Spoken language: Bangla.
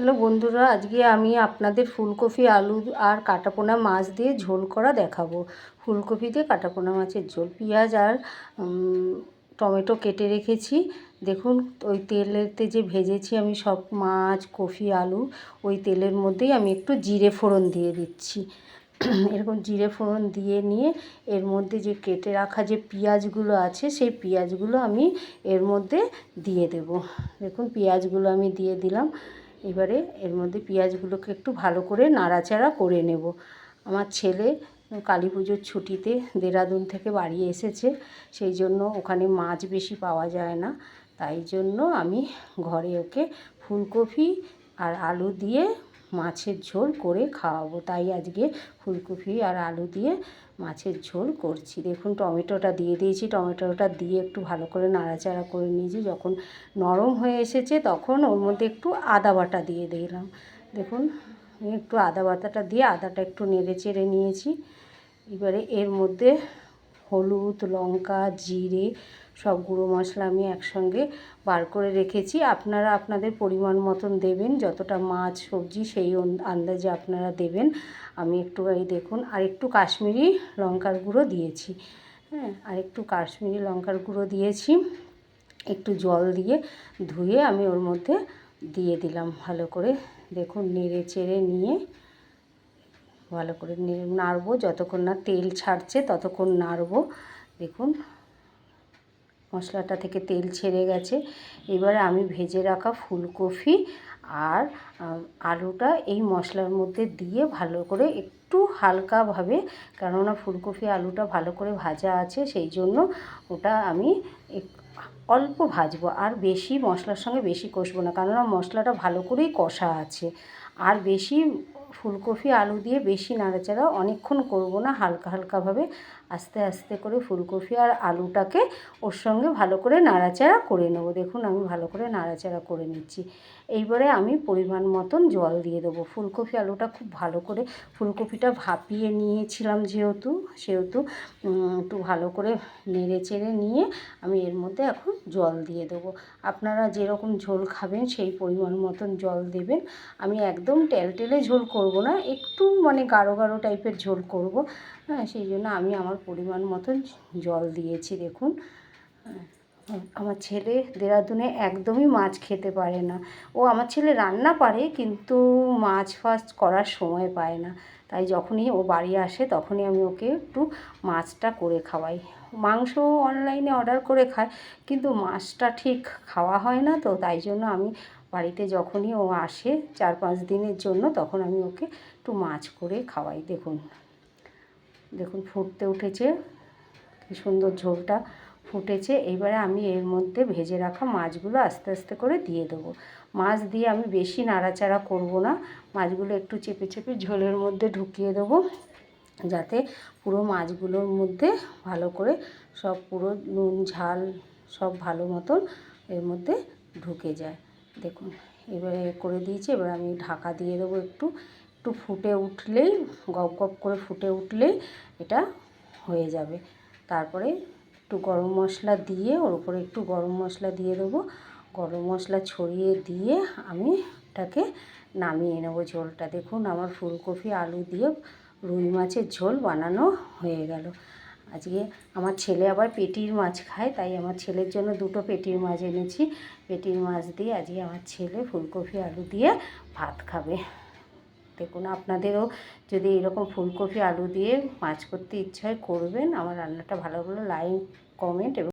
হ্যালো বন্ধুরা, আজকে আমি আপনাদের ফুলকপি, আলু আর কাটাপোনা মাছ দিয়ে ঝোল করা দেখাবো। ফুলকপি দিয়ে কাটাপোনা মাছের ঝোল, পেঁয়াজ আর টমেটো কেটে রেখেছি। দেখুন, ওই তেলেতে যে ভেজেছি আমি সব মাছ, কফি, আলু, ওই তেলের মধ্যেই আমি একটু জিরে ফোড়ন দিয়ে দিচ্ছি। এরকম জিরে ফোড়ন দিয়ে নিয়ে এর মধ্যে যে কেটে রাখা যে পেঁয়াজগুলো আছে, সেই পেঁয়াজগুলো আমি এর মধ্যে দিয়ে দেব। দেখুন, পেঁয়াজগুলো আমি দিয়ে দিলাম। এবারে এর মধ্যে পেঁয়াজগুলোকে একটু ভালো করে নাড়াচাড়া করে নেব। আমার ছেলে কালী পুজোর ছুটিতে দেরাদুন থেকে বাড়ি এসেছে, সেই জন্য ওখানে মাছ বেশি পাওয়া যায় না। তাই জন্য আমি ঘরে ওকে ফুলকপি আর আলু দিয়ে মাছের ঝোল করে খাওয়াবো। তাই আজকে ফুলকপি আর আলু দিয়ে মাছের ঝোল করছি। দেখুন, টমেটোটা দিয়ে দিয়েছি। টমেটোটা দিয়ে একটু ভালো করে নাড়াচাড়া করে নিয়েছি। যখন নরম হয়ে এসেছে, তখন ওর মধ্যে একটু আদা বাটা দিয়ে দিলাম। দেখুন, একটু আদা বাটাটা দিয়ে আদাটা একটু নেড়ে চেড়ে নিয়েছি। এবারে এর মধ্যে হলুদ, লঙ্কা, জিরে সব গুঁড়ো মশলা আমি একসঙ্গে বার করে রেখেছি। আপনারা আপনাদের পরিমাণ মতন দেবেন, যতটা মাছ, সবজি সেই আন্দাজে আপনারা দেবেন। আমি একটু এই দেখুন, আর একটু কাশ্মীরি লঙ্কার গুঁড়ো দিয়েছি। হ্যাঁ আর একটু কাশ্মীরি লঙ্কার গুঁড়ো দিয়েছি। একটু জল দিয়ে ধুয়ে আমি ওর মধ্যে দিয়ে দিলাম ভালো করে। দেখুন, নেড়ে চেড়ে নিয়ে ভালো করে নাড়বো। যতক্ষণ না তেল ছাড়ছে, ততক্ষণ নাড়বো। দেখুন মশলাটা থেকে তেল ছেড়ে গেছে। এবারে আমি ভেজে রাখা ফুলকপি আর আলুটা এই মশলার মধ্যে দিয়ে ভালো করে একটু হালকাভাবে, কেননা ফুলকপি আলুটা ভালো করে ভাজা আছে, সেই জন্য ওটা আমি অল্প ভাজবো। আর বেশি মশলার সঙ্গে বেশি কষবো না, কেননা মশলাটা ভালো করেই কষা আছে। আর বেশি ফুলকপি, আলু দিয়ে বেশি নাড়াচাড়া, অনেকক্ষণ করব না, হালকা হালকাভাবে আস্তে আস্তে করে ফুলকপি আর আলুটাকে ওর সঙ্গে ভালো করে নাড়াচাড়া করে নেব। দেখুন, আমি ভালো করে নাড়াচাড়া করে নিচ্ছি। এইবারে আমি পরিমাণ মতন জল দিয়ে দেবো। ফুলকপি, আলুটা খুব ভালো করে ফুলকপিটা ভাপিয়ে নিয়েছিলাম যেহেতু, সেহেতু একটু ভালো করে নেড়ে চেড়ে নিয়ে আমি এর মধ্যে এখন জল দিয়ে দেবো। আপনারা যেরকম ঝোল খাবেন সেই পরিমাণ মতন জল দেবেন। আমি একদম টেলটেলে ঝোল করব না, একটু মানে গাঢ় গাঢ় টাইপের ঝোল করব। হ্যাঁ সেই জন্য আমি আমার পরিমাণ মতন জল দিয়েছি, দেখুন। হ্যাঁ আমার ছেলে দেরাদুনে একদমই মাছ খেতে পারে না। ও আমার ছেলে রান্না পারে, কিন্তু মাছ ফাছ করার সময় পায় না। তাই যখনই ও বাড়ি আসে, তখনই আমি ওকে একটু মাছটা করে খাওয়াই। মাংস অনলাইনে অর্ডার করে খায়, কিন্তু মাছটা ঠিক খাওয়া হয় না তো, তাই জন্য আমি বাড়িতে যখনই ও আসে চার পাঁচ দিনের জন্য, তখন আমি ওকে একটু মাছ করে খাওয়াই। দেখুন দেখুন ফুটতে উঠেছে, কী সুন্দর ঝোলটা ফুটেছে। এবারে আমি এর মধ্যে ভেজে রাখা মাছগুলো আস্তে আস্তে করে দিয়ে দেবো। মাছ দিয়ে আমি বেশি নাড়াচাড়া করব না, মাছগুলো একটু চেপে চেপে ঝোলের মধ্যে ঢুকিয়ে দেবো, যাতে পুরো মাছগুলোর মধ্যে ভালো করে সব পুরো নুন, ঝাল সব ভালো মতন এর মধ্যে ঢুকে যায়। দেখুন, এবারে করে দিয়েছি, এবার আমি ঢাকা দিয়ে দেবো একটু। একটু ফুটে উঠলেই, গপ গপ করে ফুটে উঠলেই এটা হয়ে যাবে। তারপরে একটু গরম মশলা দিয়ে, ওর উপরে একটু গরম মশলা দিয়ে দেবো। গরম মশলা ছড়িয়ে দিয়ে আমি এটাকে নামিয়ে নেব ঝোলটা। দেখুন, আমার ফুলকপি, আলু দিয়ে রুই মাছের ঝোল বানানো হয়ে গেল। আজকে আমার ছেলে আবার পেটির মাছ খায়, তাই আমার ছেলের জন্য দুটো পেটির মাছ এনেছি। পেটির মাছ দিয়ে আজকে আমার ছেলে ফুলকপি, আলু দিয়ে ভাত খাবে। দেখুন, আপনাদেরও যদি এরকম ফুলকপি, আলু দিয়ে মাছ করতে ইচ্ছা হয়, করবেন। আমার রান্নাটা ভালো ভালো লাইক, কমেন্ট এবং